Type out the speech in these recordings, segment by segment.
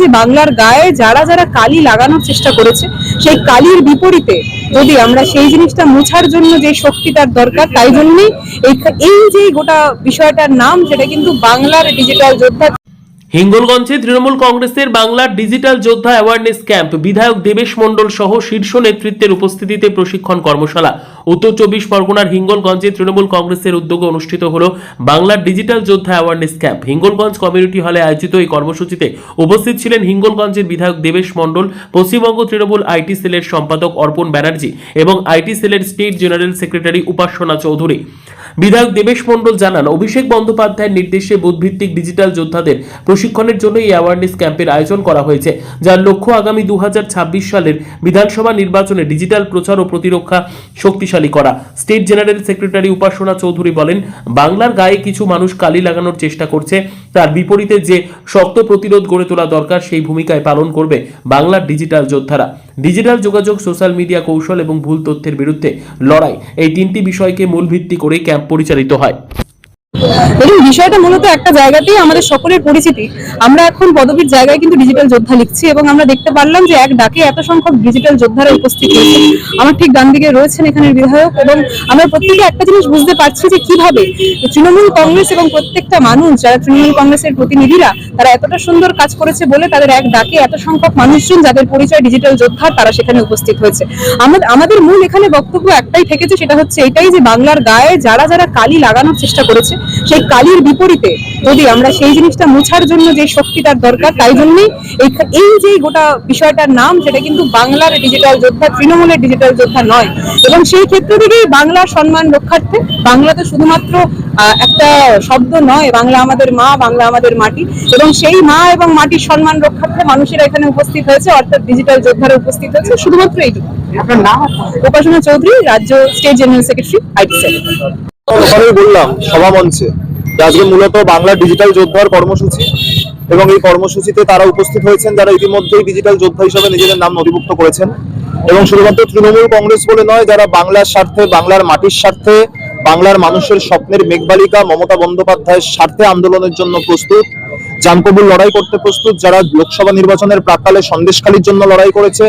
যে বাংলার গায়ে যারা যারা কালি লাগানোর চেষ্টা করেছে, সেই কালির বিপরীতে যদি আমরা সেই জিনিসটা মোছার জন্য যে শক্তিটার দরকার, তাই জন্যই এই যে গোটা বিষয়টার নাম, সেটা কিন্তু বাংলার ডিজিটাল যোদ্ধা হিঙ্গলগঞ্জে তৃণমূল কংগ্রেসের বাংলার ডিজিটাল যোদ্ধা অ্যাওয়ারনেস ক্যাম্প বিধায়ক দেবেশ মণ্ডল সহ শীর্ষ নেতৃত্বের উপস্থিতিতে প্রশিক্ষণ কর্মশালা। উত্তর চব্বিশ পরগনার হিঙ্গলগঞ্জে তৃণমূল কংগ্রেসের উদ্যোগে অনুষ্ঠিত হল বাংলার ডিজিটাল যোদ্ধা অ্যাওয়ারনেস ক্যাম্প হিঙ্গলগঞ্জ কমিউনিটি হলে আয়োজিত এই কর্মসূচিতে উপস্থিত ছিলেন হিঙ্গলগঞ্জের বিধায়ক দেবেশ মণ্ডল, পশ্চিমবঙ্গ তৃণমূল আইটি সেলের সম্পাদক অর্পণ ব্যানার্জি এবং আইটি সেলের state general secretary Upasana Chowdhury. বিধায়ক দেবেশ মন্ডল জানান, অভিষেক বন্দ্যোপাধ্যায়ের নির্দেশে বুধভিত্তিক ডিজিটাল যোদ্ধাদের প্রশিক্ষণের জন্য এই অ্যাওয়ারনেস ক্যাম্পের আয়োজন করা হয়েছে, যার লক্ষ্য আগামী দু হাজার ছাব্বিশ সালের বিধানসভা নির্বাচনে ডিজিটাল প্রচার ও প্রতিরক্ষা শক্তিশালী করা। State general secretary Upasana Chowdhury বলেন, বাংলার গায়ে কিছু মানুষ কালি লাগানোর চেষ্টা করছে তার বিপরীতে যে শক্ত প্রতিরোধ গড়ে তোলা দরকার, সেই ভূমিকায় পালন করবে বাংলার ডিজিটাল যোদ্ধারা। ডিজিটাল যোগাযোগ, সোশ্যাল মিডিয়া কৌশল এবং ভুল তথ্যের বিরুদ্ধে লড়াই, এই তিনটি বিষয়কে মূল ভিত্তি করেই ক্যাম্প পরিচালিত হয়। দেখুন, বিষয়টা মূলত একটা জায়গাতেই আমাদের সকলের পরিচিতি। আমরা এখন পদবীর জায়গায় কিন্তু ডিজিটাল যোদ্ধা লিখছি এবং আমরা দেখতে পারলাম যে এক ডাকে এত সংখ্যক ডিজিটাল যোদ্ধারা উপস্থিত হয়েছে। আমার ঠিক ডান দিকে রয়েছেন এখানের বিধায়ক এবং আমরা প্রত্যেকে একটা জিনিস বুঝতে পারছি যে কীভাবে তৃণমূল কংগ্রেস এবং প্রত্যেকটা মানুষ, যারা তৃণমূল কংগ্রেসের প্রতিনিধিরা, তারা এতটা সুন্দর কাজ করেছে বলে তাদের এক ডাকে এত সংখ্যক মানুষজন যাদের পরিচয় ডিজিটাল যোদ্ধা, তারা সেখানে উপস্থিত হয়েছে। আমাদের আমাদের মূল এখানে বক্তব্য একটাই থেকেছে, সেটা হচ্ছে এটাই যে বাংলার গায়ে যারা যারা কালি লাগানোর চেষ্টা করেছে সেই কালির বিপরীতে যদি আমরা সেই জিনিসটা মোছার জন্য যে শক্তিটার দরকার তাই জন্যই এই এই যে গোটা বিষয়টার নাম সেটা কিন্তু বাংলার ডিজিটাল যোদ্ধা তৃণমূলের ডিজিটাল যোদ্ধা নয়। এবং সেই ক্ষেত্র থেকেই বাংলার সম্মান রক্ষার্থে বাংলা তো শুধুমাত্র একটা শব্দ নয় বাংলা আমাদের মা বাংলা আমাদের মাটি। এবং সেই মা এবং মাটির সম্মান রক্ষার্থে মানুষেরা এখানে উপস্থিত হয়েছে অর্থাৎ ডিজিটাল যোদ্ধারা উপস্থিত হয়েছে। শুধুমাত্র এইটুকু। উপাসনা চৌধুরী রাজ্য state general secretary IT cell ওখানেই বললাম, সভা মঞ্চে আজকে মূলত বাংলা ডিজিটাল যোদ্ধার কর্মসূচি। এবং এই কর্মসূচিতে তারা উপস্থিত হয়েছেন, যারা ইতিমধ্যেই ডিজিটাল যোদ্ধা হিসেবে নিজেদের নাম নথিভুক্ত করেছেন। এবং শুধুমাত্র তৃণমূল কংগ্রেস বলে নয়, যারা বাংলার স্বার্থে, বাংলার মাটির স্বার্থে, বাংলার মানুষের স্বপ্নের মেঘবালিকা মমতা বন্দ্যোপাধ্যায়ের স্বার্থে আন্দোলনের জন্য প্রস্তুত জানকবুল লড়াই করতে প্রস্তুত, যারা লোকসভা নির্বাচনের প্রাকালে সন্দেশখালীর জন্য লড়াই করেছে,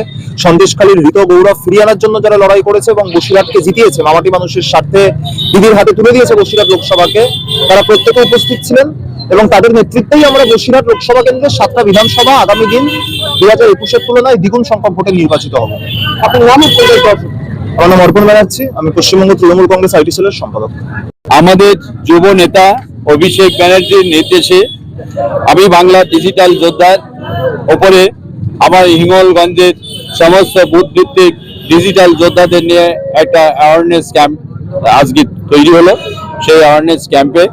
সন্দেশখালীর হৃত গৌরব ফিরিয়ে আনার জন্য যারা লড়াই করেছে এবং বসিরহাটকে জিতিয়েছে, মামাটি মানুষের স্বার্থে দিদির হাতে তুলে দিয়েছে বসিরহাট লোকসভাকে, তারা প্রত্যেকে উপস্থিত ছিলেন এবং তাদের নেতৃত্বেই আমরা বসিরহাট লোকসভা কেন্দ্রের সাতটা বিধানসভা আগামী দিন দুই হাজার একুশের তুলনায় দ্বিগুণ সংখ্যক ভোটে নির্বাচিত হবে। আপনার নাম আমার নাম অর্পণ ব্যানার্জি, আমি পশ্চিমবঙ্গ তৃণমূল কংগ্রেস আইটি সেলের সম্পাদক। আমাদের যুব নেতা অভিষেক ব্যানার্জির নির্দেশে আমি বাংলার ডিজিটাল যোদ্ধার ওপরে আমার হিঙ্গলগঞ্জের সমস্ত বুথ ভিত্তিক ডিজিটাল যোদ্ধাদের নিয়ে একটা অ্যাওয়ারনেস ক্যাম্প আজকে তৈরি হলো। সেই অ্যাওয়ারনেস ক্যাম্পে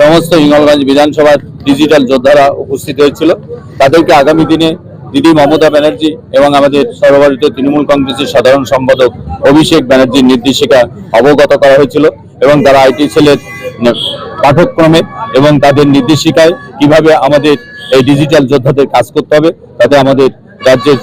সমস্ত হিঙ্গলগঞ্জ বিধানসভার ডিজিটাল যোদ্ধারা উপস্থিত হয়েছিল। তাদেরকে আগামী দিনে দিদি মমতা ব্যানার্জি এবং আমাদের সর্বভারতীয় তৃণমূল কংগ্রেসের সাধারণ সম্পাদক অভিষেক ব্যানার্জির নির্দেশিকা অবগত করা হয়েছিল এবং তারা আইটি সেলের পাঠ্যক্রমে এবং তাদের নির্দেশিকায় কীভাবে আমাদের এই ডিজিটাল যোদ্ধাদের কাজ করতে হবে, তাতে আমাদের রাজ্যের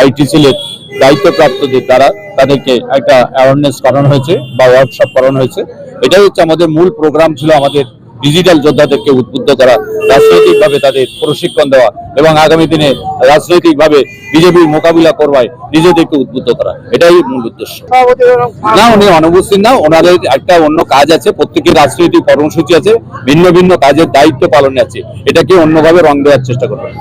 আইটি সেলের দায়িত্বপ্রাপ্তদের দ্বারা তাদেরকে একটা অ্যাওয়ারনেস করানো হয়েছে বা ওয়ার্কশপ করানো হয়েছে। এটাই হচ্ছে আমাদের মূল প্রোগ্রাম ছিল আমাদের ডিজিটাল যোদ্ধাদেরকে উদ্বুদ্ধ করা, রাজনৈতিকভাবে তাদের প্রশিক্ষণ দেওয়া এবং আগামী দিনে রাজনৈতিকভাবে বিজেপির মোকাবিলা করবায় নিজেদেরকে উদ্বুদ্ধ করা, এটাই মূল উদ্দেশ্য। না, উনি অনুপস্থিত না, ওনাদের একটা অন্য কাজ আছে, প্রত্যেকের রাজনৈতিক কর্মসূচি আছে, ভিন্ন ভিন্ন কাজের দায়িত্ব পালনে আছে, এটাকে অন্যভাবে রং দেওয়ার চেষ্টা করবেন।